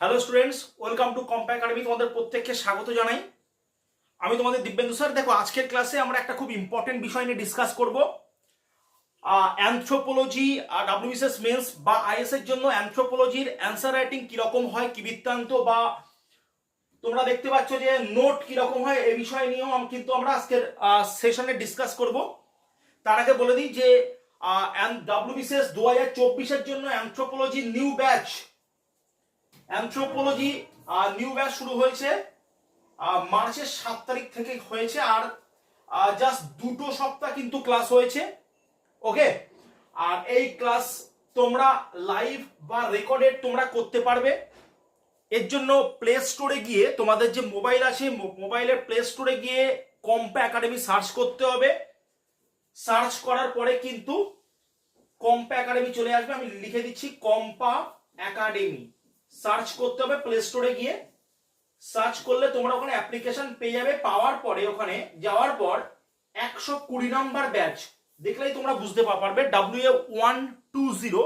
Hello students welcome to কম্পা academy তোমাদের প্রত্যেককে স্বাগত জানাই। আমি তোমাদের দিব্যেন্দু স্যার। দেখো, আজকের ক্লাসে আমরা একটা খুব ইম্পর্টেন্ট বিষয় নিয়ে ডিসকাস করব। অ্যানথ্রোপোলজি ডাব্লিউবিসিএস মেন্স বা আইএস এর জন্য অ্যানথ্রোপোলজির অ্যান্সার রাইটিং কীরকম হয়, কি বৃত্তান্ত বা তোমরা দেখতে পাচ্ছ যে নোট কীরকম হয়, এই বিষয় নিয়েও কিন্তু আমরা আজকের সেশনে ডিসকাস করব। তার আগে বলে দিই যে ডাব্লিউবিসিএস দু হাজার চব্বিশের জন্য anthropology new batch anthropology new batch শুরু হয়েছে। মার্চের সাত তারিখ থেকে হয়েছে আর জাস্ট দুটো সপ্তাহ কিন্তু ক্লাস হয়েছে। ওকে আর এই ক্লাস তোমরা লাইভ বা রেকর্ডেড তোমরা করতে পারবে। এর জন্য প্লে স্টোরে গিয়ে তোমাদের যে মোবাইল আছে মোবাইলের প্লে স্টোরে গিয়ে কম্পা একাডেমি সার্চ করতে হবে। সার্চ করার পরে কিন্তু কম্পা একাডেমি চলে আসবে। আমি লিখে দিচ্ছি কম্পা একাডেমি সার্চ করতে হবে প্লে স্টোরে গিয়ে। সার্চ করলে তোমরা ওখানে অ্যাপ্লিকেশন পেয়ে যাবে পাওয়ার পরে ওখানে যাওয়ার পর একশো কুড়ি নাম্বার ব্যাচ। দেখলেই তোমরা বুঝতে পারবে W A one two zero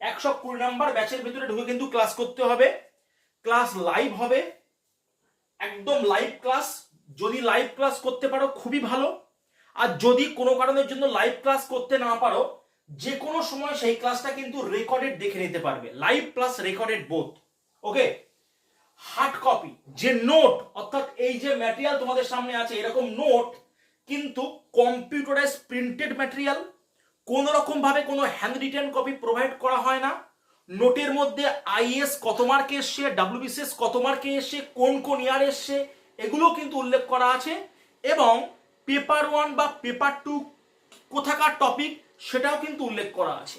একশো কুড়ি নাম্বার ব্যাচের ভিতরে ঢুকে কিন্তু ক্লাস করতে হবে। ক্লাস লাইভ হবে। একদম লাইভ ক্লাস। যদি লাইভ ক্লাস করতে পারো, খুবই ভালো। আর যদি কোনো কারণের জন্য লাইভ ক্লাস করতে না পারো যে কোনো সময় সেই ক্লাসটা কিন্তু রেকর্ডেড দেখে নিতে পারবে। Live plus recorded both okay hard copy যে নোট অর্থাৎ এই যে ম্যাটেরিয়াল তোমাদের সামনে আছে, এরকম নোট কিন্তু কম্পিউটারাইজ প্রিন্টেড ম্যাটেরিয়াল কোন রকম ভাবে কোনো হ্যান্ড রিটেন কপি প্রোভাইড করা হয় না। নোটের মধ্যে আইএস কত মার্কে এসছে ডাব্লিউবিসিএস কত মার্কে এসছে, কোন কোন ইয়ার এসছে এগুলো কিন্তু উল্লেখ করা আছে। এবং পেপার ওয়ান বা পেপার টু কোথাকার টপিক সেটাও কিন্তু উল্লেখ করা আছে।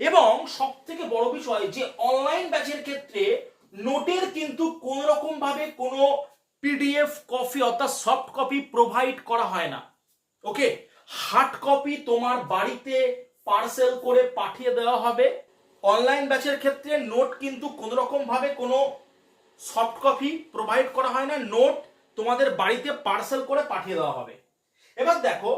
এবং সব থেকে বড় বিষয় যে অনলাইন ব্যাচের ক্ষেত্রে নোটের কিন্তু কোন রকম ভাবে কোনো পিডিএফ কপি অর্থাৎ সফট কপি প্রোভাইড করা হয় না। ওকে? হার্ড কপি তোমার বাড়িতে পার্সেল করে পাঠিয়ে দেওয়া হবে। অনলাইন ব্যাচের ক্ষেত্রে নোট কিন্তু কোন রকম ভাবে কোনো সফট কপি প্রোভাইড করা হয় না। নোট তোমাদের বাড়িতে পার্সেল করে পাঠিয়ে দেওয়া হবে। এবার দেখো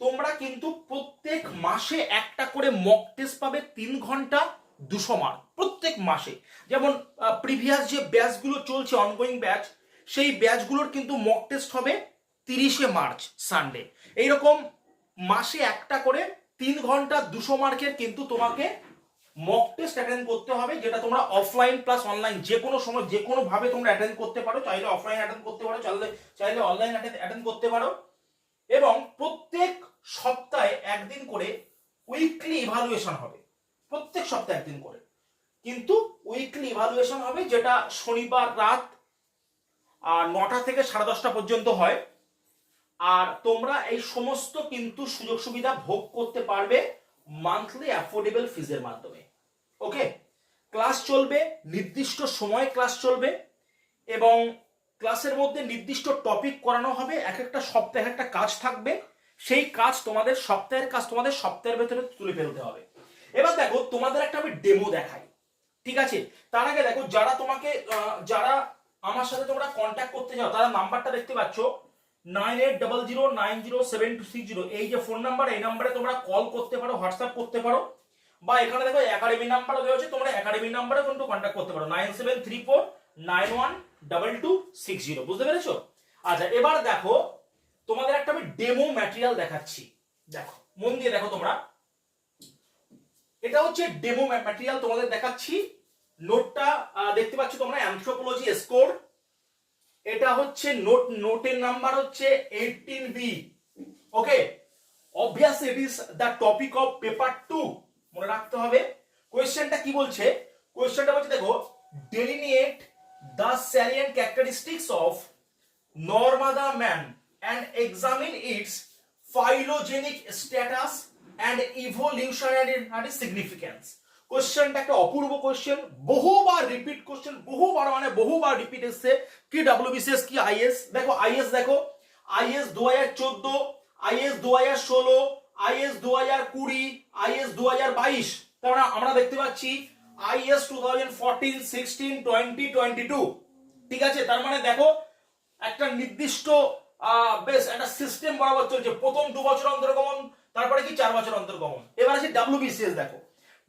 তোমরা কিন্তু প্রত্যেক মাসে একটা করে মক টেস্ট পাবে তিন ঘণ্টা, দুশো মার্ক প্রত্যেক মাসে। যেমন প্রিভিয়াস যে ব্যাচগুলো চলছে অনগোয়িং ব্যাচ সেই ব্যাচগুলোর কিন্তু মক টেস্ট হবে তিরিশে মার্চ সানডে এইরকম মাসে একটা করে তিন ঘণ্টা, দুশো মার্কের কিন্তু তোমাকে মক টেস্ট অ্যাটেন্ড করতে হবে, যেটা তোমরা অফলাইন প্লাস অনলাইন যে কোনো সময়, যে কোনো ভাবে তোমরা অ্যাটেন্ড করতে পারো, চাইলে অফলাইন অ্যাটেন্ড করতে পারো, চাইলে চাইলে অনলাইন অ্যাটেন্ড করতে পারো। এবং প্রত্যেক সপ্তাহে একদিন করে উইকলি ইভালুয়েশন হবে। প্রত্যেক সপ্তাহে একদিন করে। কিন্তু উইকলি ইভালুয়েশন হবে যেটা শনিবার রাত আর নটা থেকে সাড়ে দশটা পর্যন্ত হয়। আর তোমরা এই সমস্ত কিন্তু সুযোগ সুবিধা ভোগ করতে পারবে মান্থলি অ্যাফোর্ডেবল ফিজের মাধ্যমে। ওকে ক্লাস চলবে, নির্দিষ্ট সময়ে ক্লাস চলবে এবং ক্লাসের মধ্যে নির্দিষ্ট টপিক করানো হবে। এক একটা সপ্তাহে একটা কাজ থাকবে। সেই কাজ তোমাদের সপ্তাহের কাজ তোমাদের সপ্তাহের ভেতরে তুলে ফেলতে হবে। এবার দেখো, তোমাদের একটা আমি ডেমো দেখাই। ঠিক আছে? তার আগে দেখো, যারা তোমাকে যারা আমার সাথে তোমরা কন্ট্যাক্ট করতে চাও, তারা নাম্বারটা দেখতে পাচ্ছ। Nine eight double zero, nine zero seven two six zero. এই যে ফোন নাম্বার এই নাম্বারে তোমরা কল করতে পারো হোয়াটসঅ্যাপ করতে পারো। বা এখানে দেখো একাডেমি নাম্বারও দেওয়া আছে তোমরা একাডেমি নাম্বারে কিন্তু কন্ট্যাক্ট করতে পারো। Nine seven three four, nine one double two six zero. বুঝতে পেরেছ? আচ্ছা এবার দেখো তোমাদের একটা আমি ডেমো ম্যাটেরিয়াল দেখাচ্ছি। দেখো, মন দিয়ে দেখো তোমরা। এটা হচ্ছে ডেমো ম্যাটেরিয়াল তোমাদের দেখাচ্ছি। নোটটা দেখতে পাচ্ছ তোমরা অ্যানথ্রোপোলজি স্কোর এটা হচ্ছে নোট নোটের নাম্বার হচ্ছে eighteen B okay obviously it is the topic of paper two মনে রাখতে হবে। কোয়েশ্চেনটা কি বলছে? কোয়েশ্চেনটা বলছে, দেখো delineate the salient characteristics of Narmada man and examine its phylogenetic status and evolutionary significance. কোশ্চেনটা একটা অপূর্ব কোশ্চেন বহুবার রিপিট কোশ্চেন বহুবার মানে বহুবার রিপিট এসছে। কি ডাব্লিউবিসিএস কি আইএস দেখো আইএস দেখো আইএস দু হাজার চোদ্দ আইএস দু হাজার ষোলো আইএস দু হাজার কুড়ি আইএস দু হাজার বাইশ। তার মানে আমরা দেখতে পাচ্ছি IAS two thousand fourteen sixteen twenty twenty two ঠিক আছে? তার মানে দেখো, একটা নির্দিষ্ট বেশ, একটা সিস্টেম বরাবর চলছে। প্রথম দু বছর অন্তর্গমন, তারপরে কি চার বছর অন্তর্গমন? এবার আছে ডাব্লিউবিসিএস দেখো।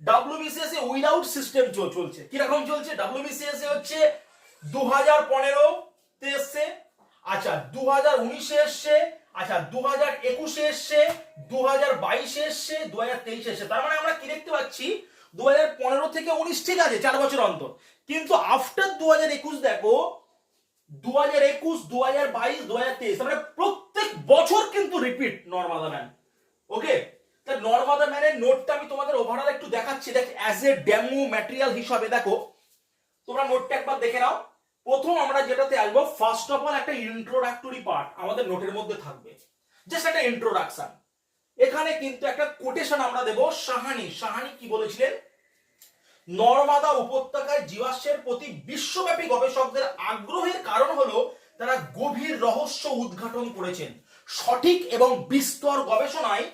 ডাব্লিউবিসিএস এ উইদাউট সিস্টেম চলছে। কীরকম চলছে? ডাব্লিউবিসিএস এ হচ্ছে দু হাজার পনেরো তে এসছে আচ্ছা দু হাজার উনিশে এসছে আচ্ছা দু হাজার একুশে এসছে দু হাজার বাইশে এসছে দু হাজার তেইশে এসছে। তার মানে আমরা কি দেখতে পাচ্ছি? দু হাজার পনেরো থেকে উনিশ ঠিক আছে, চার বছর অন্তর। কিন্তু আফটার দু হাজার একুশ দেখো দু হাজার একুশ দু হাজার বাইশ দু হাজার তেইশ মানে প্রত্যেক বছর কিন্তু রিপিট ম্যান ওকে তা ম্যানের নোটটা আমি তোমাদের ওভারঅল একটু দেখাচ্ছি। দেখ অ্যাজ এ ডেমো ম্যাটেরিয়াল হিসাবে দেখো। তোমরা নোটটা একবার দেখে নাও। প্রথম আমরা যেটাতে আসব ফার্স্ট অফ অল একটা ইন্ট্রোডাক্টরি পার্ট আমাদের নোটের মধ্যে থাকবে। জাস্ট একটা ইন্ট্রোডাকশন এখানে কিন্তু একটা কোটেশন আমরা দেব, সাহানি। সাহানি কি বলেছিলেন? নর্মাদা উপত্যকায় জীবাশ্মের প্রতি বিশ্বব্যাপী গবেষকদের আগ্রহের কারণ হলো তারা গভীর রহস্য উদ্ঘাটন করেছেন। সঠিক এবং বিস্তর গবেষণায়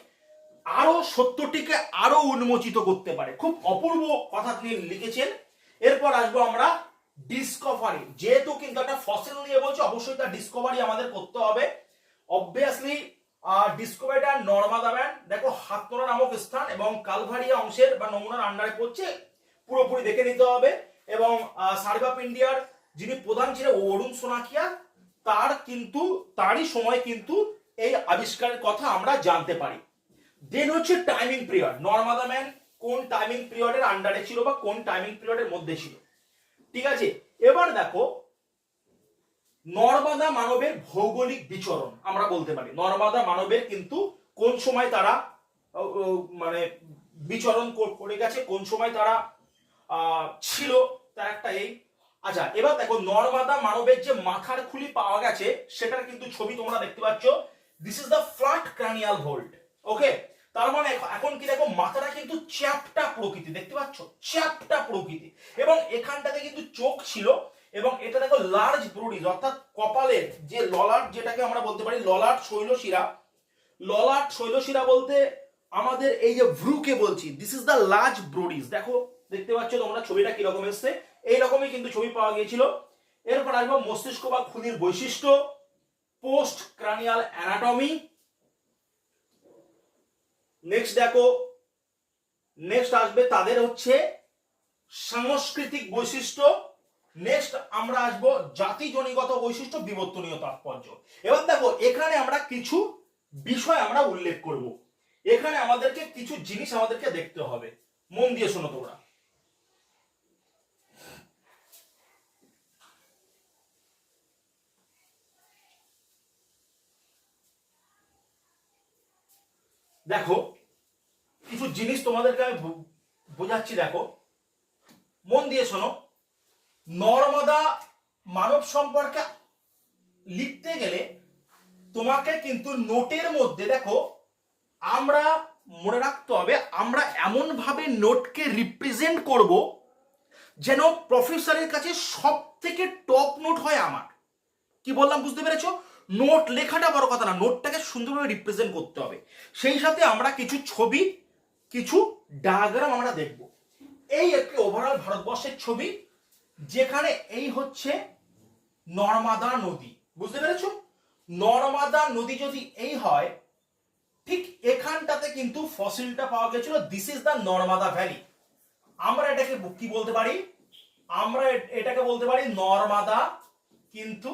আরও সত্যটিকে আরও উন্মোচিত করতে পারে। খুব অপূর্ব কথা তিনি লিখেছেন। এরপর আসব আমরা ডিসকভারি যেহেতু কিন্তু একটা ফসিল নিয়ে বলছে, অবশ্যই তার ডিসকভারি আমাদের করতে হবে। অবভিয়াসলি ডিসকভারিটা নর্মাদা ব্যান্ড দেখো হাতনোড়া নামক স্থান এবং কালভারিয়া অংশের বা নমুনার আন্ডারে পড়ছে পুরোপুরি দেখে নিতে হবে এবং সার্ভ অফ ইন্ডিয়ার যিনি প্রধান ছিলেন অরুণ সোনাকিয়া, তার কিন্তু, তারই সময় কিন্তু এই আবিষ্কারের কথা আমরা জানতে পারি। দেন হচ্ছে টাইমিং পিরিয়ড নর্মাদা ম্যান কোন টাইমিং পিরিয়ডের আন্ডারে ছিল বা কোন টাইমিং পিরিয়ডের মধ্যে ছিল? ঠিক আছে? এবার দেখো, নর্মাদা মানবের ভৌগোলিক বিচরণ আমরা বলতে পারি। নর্মাদা মানবের কিন্তু কোন সময় তারা মানে বিচরণ করে গেছে, কোন সময় তারা ছিল তার একটা এই আচ্ছা এবার দেখো নর্মাদা মানবের যে মাথার খুলি পাওয়া গেছে, সেটার কিন্তু ছবি তোমরা দেখতে পাচ্ছ। This is the flat cranial vault okay তার মানে এখন কি দেখো, মাথাটা কিন্তু চ্যাপটা প্রকৃতি, দেখতে পাচ্ছ? চ্যাপটা প্রকৃতি। এবং এখানটাতে কিন্তু চোখ ছিল, এবং এটা দেখো লার্জ ব্রুডিজ অর্থাৎ কপালের যে ললাট, যেটাকে আমরা বলতে পারি ললাট শৈলশিরা। ললাট শৈলশিরা বলতে আমাদের এই যে ভ্রুকে বলছি this is the large brow ridges দেখো দেখতে পাচ্ছ তোমরা ছবিটা কীরকম এসছে? এইরকমই কিন্তু ছবি পাওয়া গিয়েছিল। এরপর আসব মস্তিষ্ক বা খুলির বৈশিষ্ট্য, পোস্ট ক্রানিয়াল অ্যানাটমি। নেক্সট দেখো নেক্সট আসবে তাদের হচ্ছে সাংস্কৃতিক বৈশিষ্ট্য। নেক্সট আমরা আসব জাতিজনিগত বৈশিষ্ট্য বিবর্তনীয় তাৎপর্য। এবার দেখো, এখানে আমরা কিছু বিষয় আমরা উল্লেখ করব। এখানে আমাদেরকে কিছু জিনিস আমাদেরকে দেখতে হবে। মন দিয়ে শোনো তোমরা। দেখো, কিছু জিনিস তোমাদেরকে আমি বোঝাচ্ছি, দেখো। মন দিয়ে শোনো, নর্মদা মানব সম্পর্কে লিখতে গেলে তোমাকে কিন্তু নোটের মধ্যে, দেখো, আমরা মনে রাখতে হবে, আমরা এমন ভাবে নোটকে রিপ্রেজেন্ট করব যেন প্রফেসরের কাছে সব থেকে টপ নোট হয় আমার। কি বললাম, বুঝতে পেরেছ? নোট লেখাটা বড় কথা না, নোটটাকে সুন্দরভাবে রিপ্রেজেন্ট করতে হবে। সেই সাথে আমরা কিছু ছবি, কিছু ডায়াগ্রাম আমরা দেখব। এই একটি ওভারঅল ভারতবর্ষের ছবি, যেখানে এই হচ্ছে নর্মাদা নদী। বুঝতে পেরেছ? নর্মাদা নদী যদি এই হয়, ঠিক এখানটাতে কিন্তু ফসিলটা পাওয়া গেছিল। This is the Narmada valley আমরা এটাকে কি বলতে পারি? আমরা এটাকে বলতে পারি নর্মাদা কিন্তু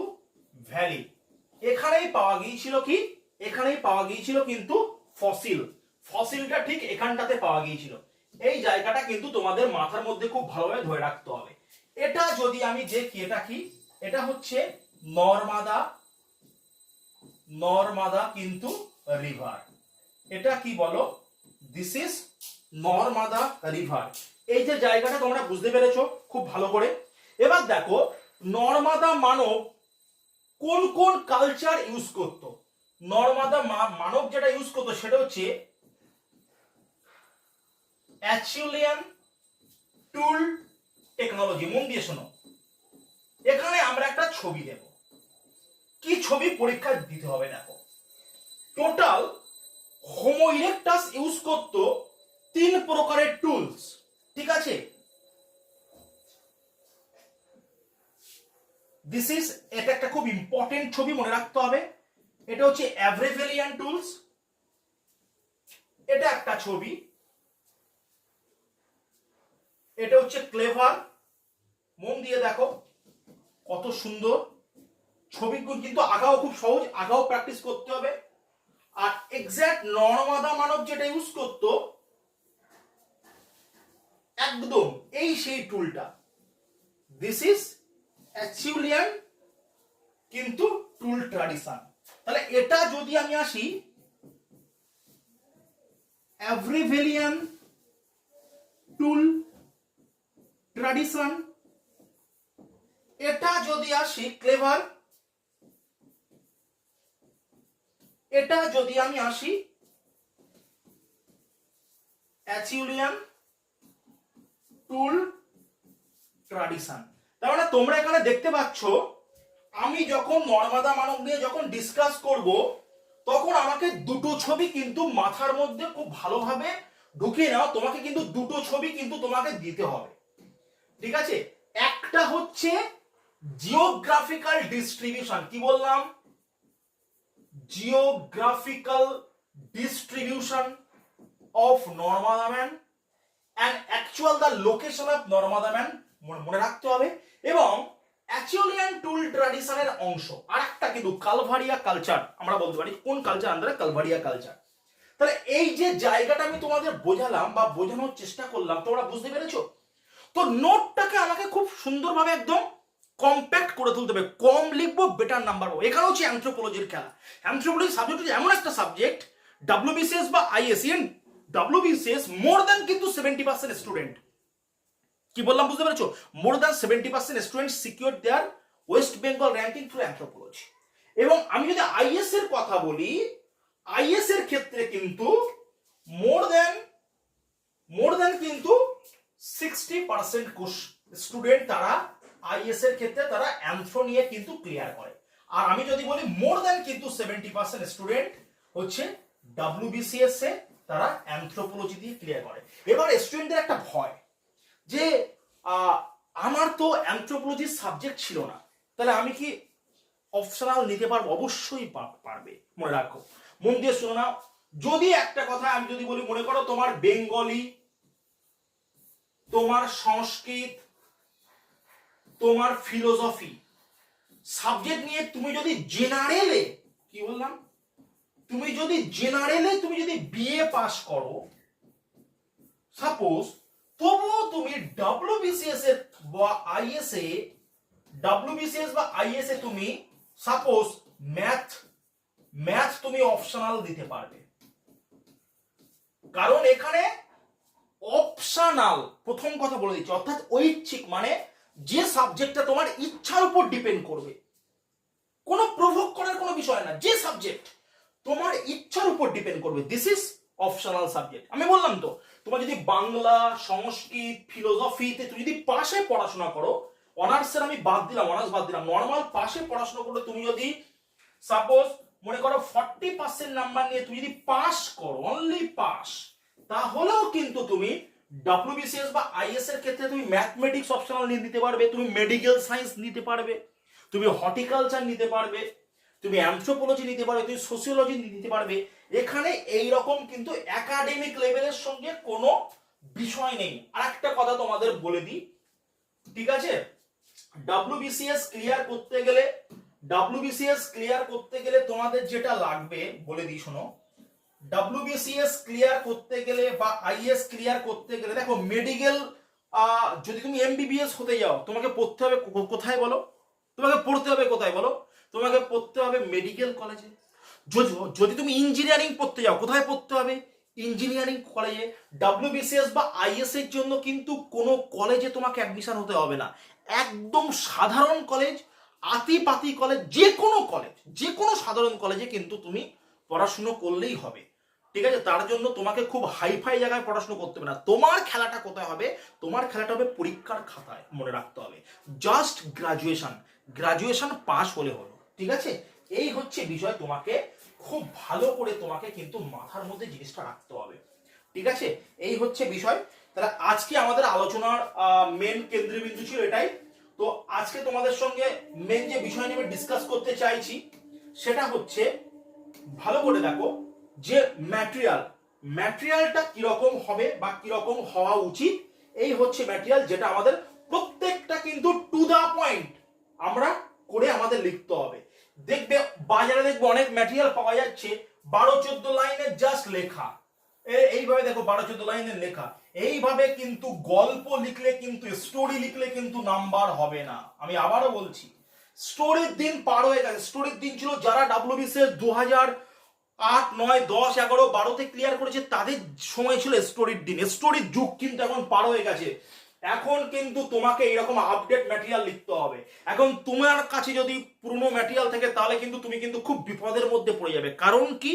ভ্যালি এখানেই পাওয়া গিয়েছিল কি? এখানেই পাওয়া গিয়েছিল কিন্তু ফসিল। ফসিলটা ঠিক এখানটাতে পাওয়া গিয়েছিল। এই জায়গাটা কিন্তু তোমাদের মাথার মধ্যে খুব ভালোভাবে ধরে রাখতে হবে। এটা যদি আমি দেখি এটা কি এটা হচ্ছে নর্মাদা নর্মাদা কিন্তু রিভার। এটা কি বলো? This is Narmada river. এই যে জায়গাটা তোমরা বুঝতে পেরেছ খুব ভালো করে। এবার দেখো, নর্মাদা মানব কোন কোন কালচার ইউজ করতো? নর্মাদা মানব যেটা ইউজ করতো সেটা হচ্ছে অ্যাচুলিয়ান টুল টেকনোলজি মন দিয়ে শোনো। এখানে আমরা একটা ছবি দেব। কি ছবি? পরীক্ষা দিতে হবে, দেখো। টোটাল হোমো ইরেকটাস ইউজ করতো তিন প্রকারের টুলস ঠিক আছে? দিস ইজ এটা একটা খুব ইম্পর্টেন্ট ছবি মনে রাখতে হবে। এটা হচ্ছে অ্যাভ্রেভেলিয়ান টুলস এটা একটা ছবি। এটা হচ্ছে ক্লেভার মন দিয়ে দেখো, কত সুন্দর। ছবিগুলো কিন্তু আঁকাও খুব সহজ আঁকাও প্র্যাকটিস করতে হবে। আর এক্স্যাক্ট নর্মাদা মানব যেটা ইউজ করতো, একদম এই সেই টুলটা দিস ইজ অ্যাচিউলিয়ান কিন্তু টুল ট্রাডিশন তাহলে এটা যদি আমি আসি অ্যাভ্রিভেলিয়ান টুল ট্রাডিশন এটা যদি আসি ক্লেভার এটা যদি আমি আসি অ্যাচিউলিয়ান টুল ট্রাডিশন তার মানে তোমরা এখানে দেখতে পাচ্ছ, আমি যখন নর্মাদা মানব নিয়ে যখন ডিসকাস করব, তখন আমাকে দুটো ছবি কিন্তু মাথার মধ্যে খুব ভালোভাবে ঢুকিয়ে নাও, তোমাকে কিন্তু দুটো ছবি কিন্তু তোমাকে দিতে হবে। ঠিক আছে? একটা হচ্ছে জিওগ্রাফিক্যাল ডিস্ট্রিবিউশন কি বললাম? Geographical distribution of Narmada man and actual the location of Narmada man মনে রাখতে হবে। এবং অ্যাচুয়ালিয়ান টুল ট্র্যাডিশনের অংশ। আর একটা কিন্তু কালভারিয়া কালচার আমরা বলতে পারি কোন কালচার আন্ডারে কালভারিয়া কালচার তাহলে এই যে জায়গাটা আমি তোমাদের বোঝালাম বা বোঝানোর চেষ্টা করলাম, তোমরা বুঝতে পেরেছ? তো নোটটাকে আমাকে খুব সুন্দরভাবে একদম কম্প্যাক্ট করে তুলতে হবে। কম লিখব বেটার নাম্বার পাবো। এখানে হচ্ছে অ্যান্থ্রোপোলজির খেলা। অ্যান্থ্রোপোলজি সাবজেক্ট এমন একটা সাবজেক্ট ডাব্লিউবিসিএস বা আইএসএন ডাব্লিউবিসিএস মোর দ্যান কিন্তু সেভেন্টি পার্সেন্ট স্টুডেন্ট কি বললাম বুঝতে পেরেছ? More than seventy percent student secure their West Bengal ranking through anthropology এবং আমি যদি আইএস এর কথা বলি আইএস এর ক্ষেত্রে কিন্তু মোর দ্যান মোর দ্যান কিন্তু সিক্সটি পার্সেন্ট স্টুডেন্ট তারা আইএস এর ক্ষেত্রে তারা অ্যান্থ্রো নিয়ে কিন্তু ক্লিয়ার করে। আর আমি যদি বলি মোর দ্যান কিন্তু সেভেন্টি পার্সেন্ট স্টুডেন্ট হচ্ছে ডাব্লিউবিসিএস এ তারা অ্যান্থ্রোপোলজি দিয়ে ক্লিয়ার করে। এবার স্টুডেন্টদের একটা ভয়। যে আমার তো অ্যান্থ্রোপোলজির সাবজেক্ট ছিল না। তাহলে আমি কি অপশনাল নিতে পারব? অবশ্যই পারবে। মনে রাখো। মন দিয়ে শোনো না। যদি একটা কথা আমি যদি বলি, মনে করো তোমার বেঙ্গলি, তোমার সংস্কৃত, তোমার ফিলোসফি সাবজেক্ট নিয়ে তুমি যদি জেনারেলে কি বললাম? তুমি যদি জেনারেলে তুমি যদি বিএ পাস করো সাপোজ তবুও তুমি ডাব্লিউবিসিএস এর বা আইএস এ ডাব্লিউবিসিএস বা আইএস এ তুমি সাপোজ ম্যাথ ম্যাথ তুমি অপশনাল দিতে পারবে। কারণ এখানে অপশনাল প্রথম কথা বলে দিচ্ছি, অর্থাৎ ঐচ্ছিক মানে যে সাবজেক্টটা তোমার ইচ্ছার উপর ডিপেন্ড করবে। কোনো প্রভোগ করার কোনো বিষয় না, যে সাবজেক্ট তোমার ইচ্ছার উপর ডিপেন্ড করবে। দিস ইজ অপশনাল সাবজেক্ট আমি বললাম তো, তোমার যদি বাংলা, সংস্কৃত ফিলোসফিতে তুমি যদি পাশে পড়াশোনা করো অনার্সের আমি বাদ দিলাম অনার্স বাদ দিলাম নর্মাল পাশে পড়াশোনা করলে তুমি যদি সাপোজ মনে করো ফর্টি পার্সেন্ট নাম্বার নিয়ে তুমি যদি পাস করো অনলি পাস তাহলেও কিন্তু তুমি ডাব্লিউবিসিএস বা আইএস এর ক্ষেত্রে তুমি ম্যাথমেটিক্স অপশনাল নিয়ে নিতে পারবে, তুমি মেডিকেল সায়েন্স নিতে পারবে, তুমি হর্টিকালচার নিতে পারবে তুমি অ্যান্থ্রোপোলজি নিতে পারবে, তুমি সোসিওলজি নিতে পারবে। এখানে এই রকম কিন্তু একাডেমিক লেভেলের সঙ্গে কোনো বিষয় নেই। আর একটা কথা তোমাদের বলে দিই, ঠিক আছে? ডাব্লিউবিসিএস ক্লিয়ার করতে গেলে ডাব্লিউবিসিএস ক্লিয়ার করতে গেলে তোমাদের যেটা লাগবে, বলে দিই শোনো। ডাব্লিউবিসিএস ক্লিয়ার করতে গেলে বা আইএস ক্লিয়ার করতে গেলে, দেখো মেডিকেল যদি তুমি এমবিবিএস হতে যাও, তোমাকে পড়তে হবে কোথায় বলো? তোমাকে পড়তে হবে কোথায় বলো? তোমাকে পড়তে হবে মেডিকেল কলেজে যদি তুমি ইঞ্জিনিয়ারিং পড়তে যাও, কোথায় পড়তে হবে? ইঞ্জিনিয়ারিং কলেজে ডাব্লিউবিসিএস বা আইএস এর জন্য কিন্তু কোনো কলেজে তোমাকে অ্যাডমিশন হতে হবে না। একদম সাধারণ কলেজ আতিপাতি কলেজ যে কোনো কলেজ যে কোনো সাধারণ কলেজে কিন্তু তুমি পড়াশুনো করলেই হবে। ঠিক আছে? তার জন্য তোমাকে খুব হাইফাই জায়গায় পড়াশুনো করতে হবে না। তোমার খেলাটা কোথায় হবে? তোমার খেলাটা হবে পরীক্ষার খাতায় মনে রাখতে হবে। জাস্ট গ্রাজুয়েশন গ্রাজুয়েশন পাস হলে হলো ঠিক আছে? এই হচ্ছে বিষয় তোমাকে, খুব ভালো করে তোমাকে কিন্তু মাথার মধ্যে জিনিসটা রাখতে হবে। ঠিক আছে? এই হচ্ছে বিষয়। তাহলে আজকে আমাদের আলোচনার মেন কেন্দ্রবিন্দু ছিল এটাই। তো আজকে তোমাদের সঙ্গে মেন যে বিষয় নিয়ে ডিসকাস করতে চাইছি, সেটা হচ্ছে, ভালো করে দেখো, যে ম্যাটেরিয়াল ম্যাটেরিয়ালটা কীরকম হবে বা কীরকম হওয়া উচিত, এই হচ্ছে ম্যাটেরিয়াল যেটা আমাদের প্রত্যেকটা কিন্তু টু দা পয়েন্ট আমরা করে আমাদের লিখতে হবে। দেখবে বাজারে দেখবে অনেক ম্যাটেরিয়াল পাওয়া যাচ্ছে। বারো, চোদ্দ লাইনের জাস্ট লেখা। এইভাবে দেখো বারো, চোদ্দ লাইনের লেখা। এইভাবে কিন্তু গল্প লিখলে কিন্তু স্টোরি লিখলে কিন্তু নাম্বার হবে না। আমি আবারও বলছি স্টোরির দিন পার হয়ে গেছে। স্টোরির দিন ছিল যারা ডাব্লিউ ডাব্লিউবিসিএস দু হাজার আট, নয়, দশ, এগারো, বারোতে ক্লিয়ার করেছে, তাদের সময় ছিল স্টোরির দিন। স্টোরির যুগ কিন্তু এখন পার হয়ে গেছে। এখন কিন্তু তোমাকে এরকম আপডেট ম্যাটেরিয়াল লিখতে হবে। এখন তোমার কাছে যদি পুরনো ম্যাটেরিয়াল থাকে, তাহলে কিন্তু তুমি কিন্তু খুব বিপদের মধ্যে পড়ে যাবে। কারণ কি?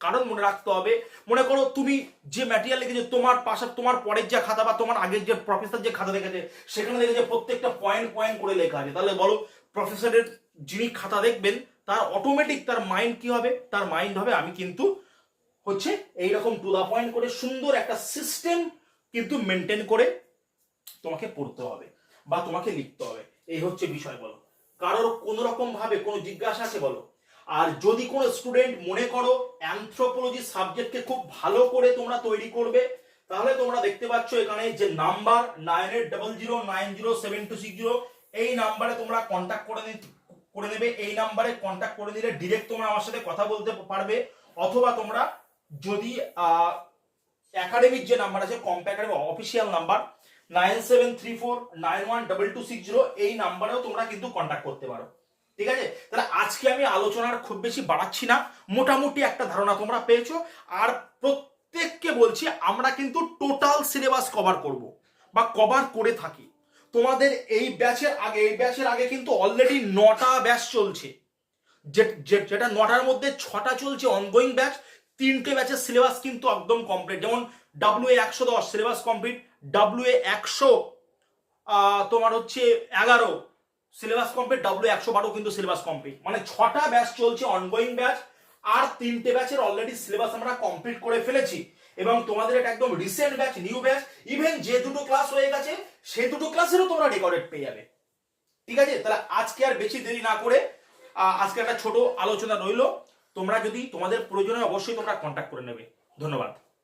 কারণ মনে রাখতে হবে, মনে করো তুমি যে ম্যাটেরিয়াল লিখেছো, তোমার পাশে, তোমার পরের যে খাতা বা তোমার আগের যে প্রফেসর যে খাতা দেখেছে, সেখানে দেখেছে প্রত্যেকটা পয়েন্ট পয়েন্ট করে লেখা আছে। তাহলে বলো প্রফেসরের যিনি খাতা দেখবেন, তার অটোমেটিক তার মাইন্ড কি হবে? তার মাইন্ড হবে, আমি কিন্তু হচ্ছে এইরকম টু দা পয়েন্ট করে সুন্দর একটা সিস্টেম কিন্তু মেনটেন করে তোমাকে পড়তে হবে বা তোমাকে লিখতে হবে। এই হচ্ছে বিষয় বলো। কারোর কোনো রকম ভাবে কোনো জিজ্ঞাসা আছে বলো? আর যদি কোনো স্টুডেন্ট মনে করো অ্যানথ্রোপোলজি সাবজেক্টকে খুব ভালো করে তোমরা তৈরি করবে, তাহলে তোমরা দেখতে পাচ্ছ এখানে যে number nine eight double zero nine zero seven two six zero এই নাম্বারে তোমরা কন্ট্যাক্ট করে করে নেবে। এই নাম্বারে কন্ট্যাক্ট করে দিলে ডিরেক্ট তোমরা আমার সাথে কথা বলতে পারবে। অথবা তোমরা যদি একাডেমির যে নাম্বার আছে comp official number nine seven three four, nine one double two six zero, এই নাম্বারেও তোমরা কিন্তু করতে পারো। ঠিক আছে? তাহলে আজকে আমি আলোচনার খুব বেশি বাড়াচ্ছি না। মোটামুটি একটা ধারণা তোমরা পেয়েছ। আর প্রত্যেককে বলছি, আমরা কিন্তু টোটাল সিলেবাস কভার করব বা কভার করে থাকি। তোমাদের এই ব্যাচের আগে, এই ব্যাচের আগে কিন্তু অলরেডি নটা ব্যাচ চলছে। যেটা নটার মধ্যে ছটা চলছে অনগোয়িং ব্যাচ তিনটে ব্যাচের সিলেবাস কিন্তু একদম কমপ্লিট যেমন ডাব্লিউ একশো দশ সিলেবাস কমপ্লিট ডাব্লিউ এ একশো তোমার হচ্ছে এগারো। সিলেবাস কমপ্লিট ডাব্লিউ একশো বারো কিন্তু সিলেবাস কমপ্লিট মানে ছটা ব্যাচ চলছে অনগোয়িং ব্যাচ আর তিনটে ব্যাচের অলরেডি সিলেবাস আমরা কমপ্লিট করে ফেলেছি। এবং তোমাদের এটা একদম recent batch new batch even যে দুটো ক্লাস হয়ে গেছে সেই দুটো ক্লাসেরও তোমরা রেকর্ডেড পেয়ে যাবে। ঠিক আছে? তাহলে আজকে আর বেশি দেরি না করে আজকে একটা ছোট আলোচনা রইল। তোমরা যদি তোমাদের প্রয়োজনে অবশ্যই তোমরা কন্ট্যাক্ট করে নেবে। ধন্যবাদ।